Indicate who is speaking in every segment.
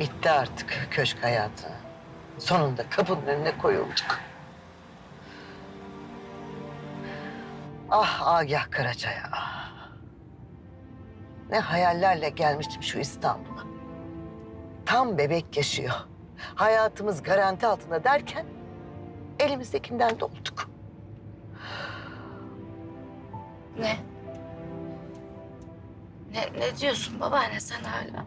Speaker 1: Bitti artık köşk hayatı. Sonunda kapının önüne koyulduk. Ah Agah Karaca'ya ah. Ne hayallerle gelmiştim şu İstanbul'a. Tam bebek yaşıyor. Hayatımız garanti altında derken elimizdekinden dolduk.
Speaker 2: Ne? Ne, ne diyorsun babaanne sen hala?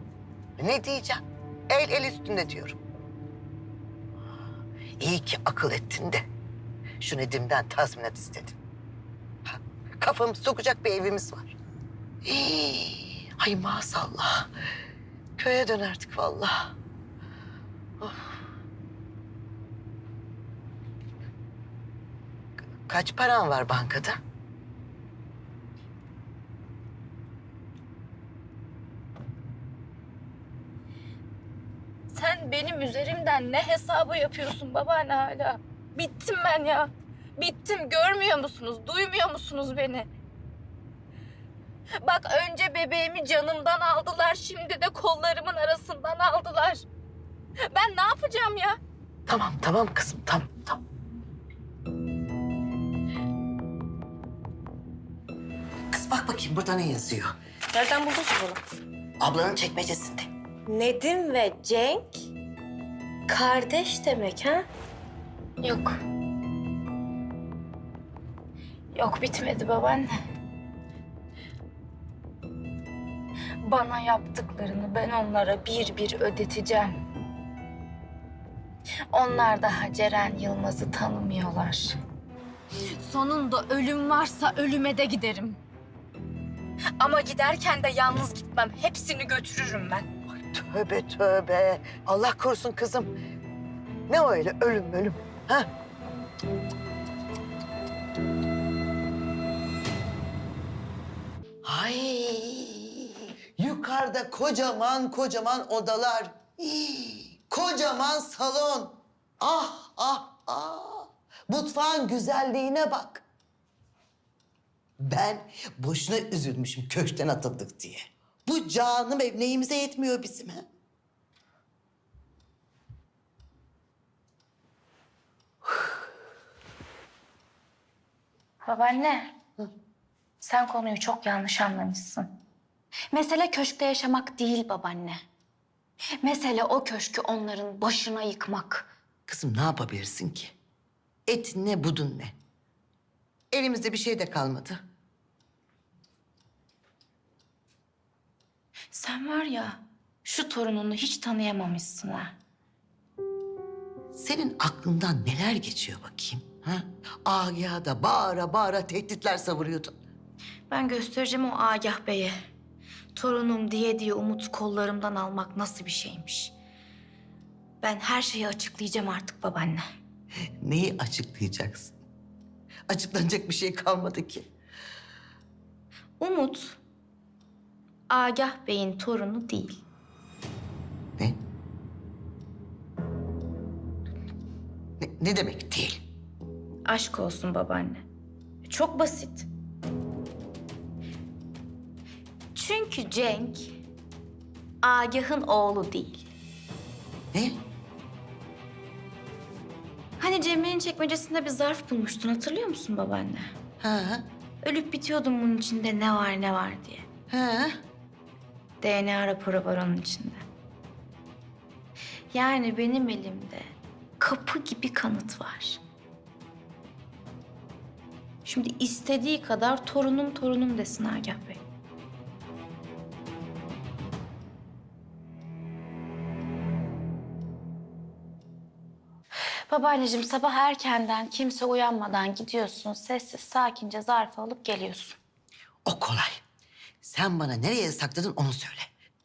Speaker 1: Ne diyeceğim? El el üstünde diyorum. İyi ki akıl ettin de şu Nedim'den tazminat istedim. Kafamı sokacak bir evimiz var. Hii, ay maazallah. Köye dönerdik vallahi. Kaç paran var bankada?
Speaker 2: Sen benim üzerimden ne hesabı yapıyorsun babaanne hala? Bittim ben ya. Bittim görmüyor musunuz? Duymuyor musunuz beni? Bak önce bebeğimi canımdan aldılar. Şimdi de kollarımın arasından aldılar. Ben ne yapacağım ya?
Speaker 1: Tamam tamam kızım tamam tamam. Kız bak bakayım burada ne yazıyor?
Speaker 2: Nereden buldun ki bunu?
Speaker 1: Ablanın çekmecesinde.
Speaker 3: Nedim ve Cenk kardeş demek ha?
Speaker 2: Yok. Yok bitmedi babaanne. Bana yaptıklarını ben onlara bir bir ödeteceğim. Onlar daha Ceren Yılmaz'ı tanımıyorlar. Sonunda ölüm varsa ölüme de giderim. Ama giderken de yalnız gitmem. Hepsini götürürüm ben.
Speaker 1: Tövbe tövbe. Allah korusun kızım. Ne öyle ölüm ölüm. Ha? Ay. Yukarıda kocaman kocaman odalar. Hii, Kocaman salon. Ah ah ah. Mutfağın güzelliğine bak. Ben boşuna üzülmüşüm köşkten atıldık diye. Bu canım ev neyimize yetmiyor bizim ha?
Speaker 2: Babaanne, sen konuyu çok yanlış anlamışsın. Mesele köşkte yaşamak değil babaanne. Mesele o köşkü onların başına yıkmak.
Speaker 1: Kızım ne yapabilirsin ki? Etin ne budun ne? Elimizde bir şey de kalmadı.
Speaker 2: Sen var ya, şu torununu hiç tanıyamamışsın ha.
Speaker 1: Senin aklından neler geçiyor bakayım? Ha? Agah'da bağıra bağıra tehditler savuruyordun.
Speaker 2: Ben göstereceğim o Agah Bey'e. Torunum diye diye Umut kollarımdan almak nasıl bir şeymiş. Ben her şeyi açıklayacağım artık babaanne.
Speaker 1: Neyi açıklayacaksın? Açıklanacak bir şey kalmadı ki.
Speaker 2: Umut, Agah Bey'in torunu değil.
Speaker 1: Ne? Ne, ne demek değil?
Speaker 2: Aşk olsun babaanne. Çok basit. Çünkü Cenk Agah'ın oğlu değil.
Speaker 1: Ne?
Speaker 2: Hani Cemre'nin çekmecesinde bir zarf bulmuştun hatırlıyor musun babaanne?
Speaker 1: Ha?
Speaker 2: Ölüp bitiyordum bunun içinde ne var ne var diye.
Speaker 1: Ha?
Speaker 2: DNA raporu var onun içinde. Yani benim elimde kapı gibi kanıt var. Şimdi istediği kadar torunum torunum desin Agah Bey. Babaanneciğim sabah erkenden kimse uyanmadan gidiyorsun. Sessiz sakince zarfı alıp geliyorsun.
Speaker 1: O kolay. Sen bana nereye sakladın onu söyle.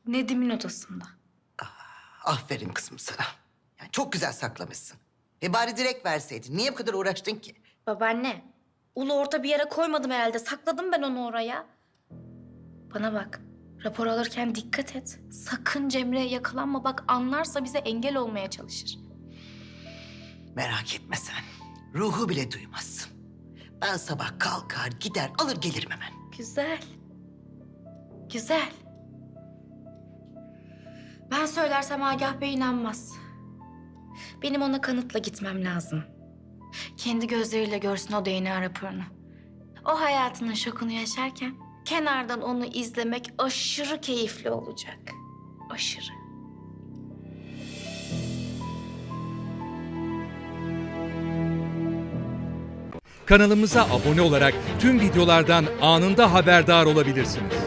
Speaker 2: Nedim'in odasında.
Speaker 1: Aferin kızım sana. Yani çok güzel saklamışsın. E bari direkt verseydin. Niye bu kadar uğraştın ki?
Speaker 2: Babaanne, ulu orta bir yere koymadım herhalde. Sakladım ben onu oraya. Bana bak, rapor alırken dikkat et. Sakın Cemre'ye yakalanma. Bak anlarsa bize engel olmaya çalışır.
Speaker 1: Merak etme sen. Ruhu bile duymazsın. Ben sabah kalkar gider alır gelirim hemen.
Speaker 2: Güzel. Güzel. Ben söylersem Agah Bey inanmaz. Benim ona kanıtla gitmem lazım. Kendi gözleriyle görsün o DNA raporunu. O hayatının şokunu yaşarken kenardan onu izlemek aşırı keyifli olacak. Aşırı.
Speaker 4: Kanalımıza abone olarak tüm videolardan anında haberdar olabilirsiniz.